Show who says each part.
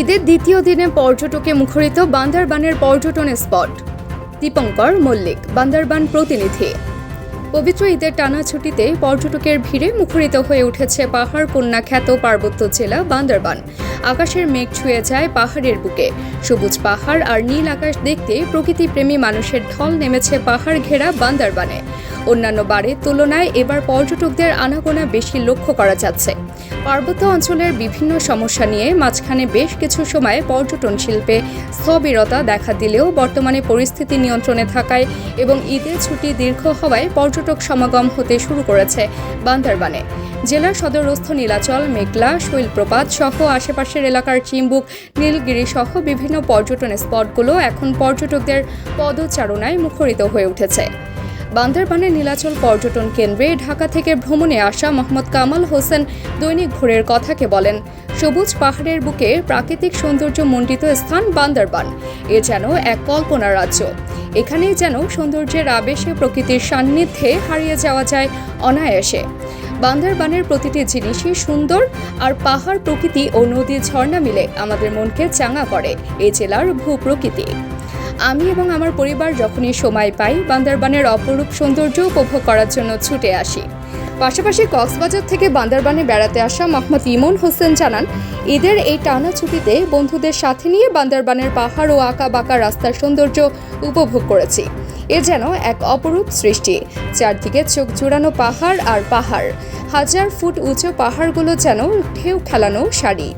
Speaker 1: ঈদের দ্বিতীয় দিনে পর্যটকে মুখরিত বান্দারবানের পর্যটন স্পট। দীপঙ্কর মল্লিক বান্দরবান প্রতিনিধি। পবিত্র ঈদের টানা ছুটিতে পর্যটকের ভিড়ে মুখরিত হয়ে উঠেছে পাহাড় কন্যা খ্যাত পার্বত্য জেলা বান্দরবান। আকাশের মেঘ ছুঁয়ে যায় পাহাড়ের বুকে। সবুজ পাহাড় আর নীল আকাশ দেখতে প্রকৃতিপ্রেমী মানুষের ঢল নেমেছে পাহাড় ঘেরা বান্দরবানে। অন্যান্য বারের তুলনায় এবার পর্যটকদের আনাগোনা বেশি লক্ষ্য করা যাচ্ছে। পার্বত্য অঞ্চলের বিভিন্ন সমস্যা নিয়ে মাঝখানে বেশ কিছু সময় পর্যটন শিল্পে স্থবিরতা দেখা দিলেও বর্তমানে পরিস্থিতি নিয়ন্ত্রণে থাকায় এবং ঈদের ছুটি দীর্ঘ হওয়ায় পর্যটক সমাগম হতে শুরু করেছে বান্দরবানে। জেলার সদরস্থ নীলাচল, মেঘলা, শৈলপ্রপাত সহ আশেপাশের এলাকার চিম্বুক, নীলগিরি সহ বিভিন্ন পর্যটন স্পটগুলো এখন পর্যটকদের পদচারণায় মুখরিত হয়ে উঠেছে। বান্দরবানের নীলাচল পর্যটন কেন্দ্রে ঢাকা থেকে ভ্রমণে আসা মোহাম্মদ কামাল হোসেন দৈনিক ভোরের কথাকে বলেন, সবুজ পাহাড়ের বুকে প্রাকৃতিক সৌন্দর্য মণ্ডিত স্থান বান্দরবান। এ যেন এক কল্পনা রাজ্য। এখানেই যেন সৌন্দর্যের আবেশে প্রকৃতির সান্নিধ্যে হারিয়ে যাওয়া যায় অনায়াসে। বান্দরবানের প্রতিটি জিনিসই সুন্দর আর পাহাড় প্রকৃতি ও নদী ঝর্ণা মিলে আমাদের মনকে চাঙা করে। এই জেলার ভূপ্রকৃতি। আমি এবং আমার পরিবার যখনই সময় পাই, বান্দরবানের অপরূপ সৌন্দর্য উপভোগ করার জন্য ছুটে আসি। পাশাপাশি কক্সবাজার থেকে বান্দরবানে বেড়াতে আসা মোহাম্মদ ইমন হোসেন জানান, ঈদের এই টানা ছুটিতে বন্ধুদের সাথে নিয়ে বান্দরবানের পাহাড় ও আঁকা বাঁকা রাস্তার সৌন্দর্য উপভোগ করেছি। এ যেন এক অপরূপ সৃষ্টি। চারদিকে চোখ জুড়ানো পাহাড় আর পাহাড়। হাজার ফুট উঁচু পাহাড়গুলো যেন ঢেউ খেলানো শাড়ি।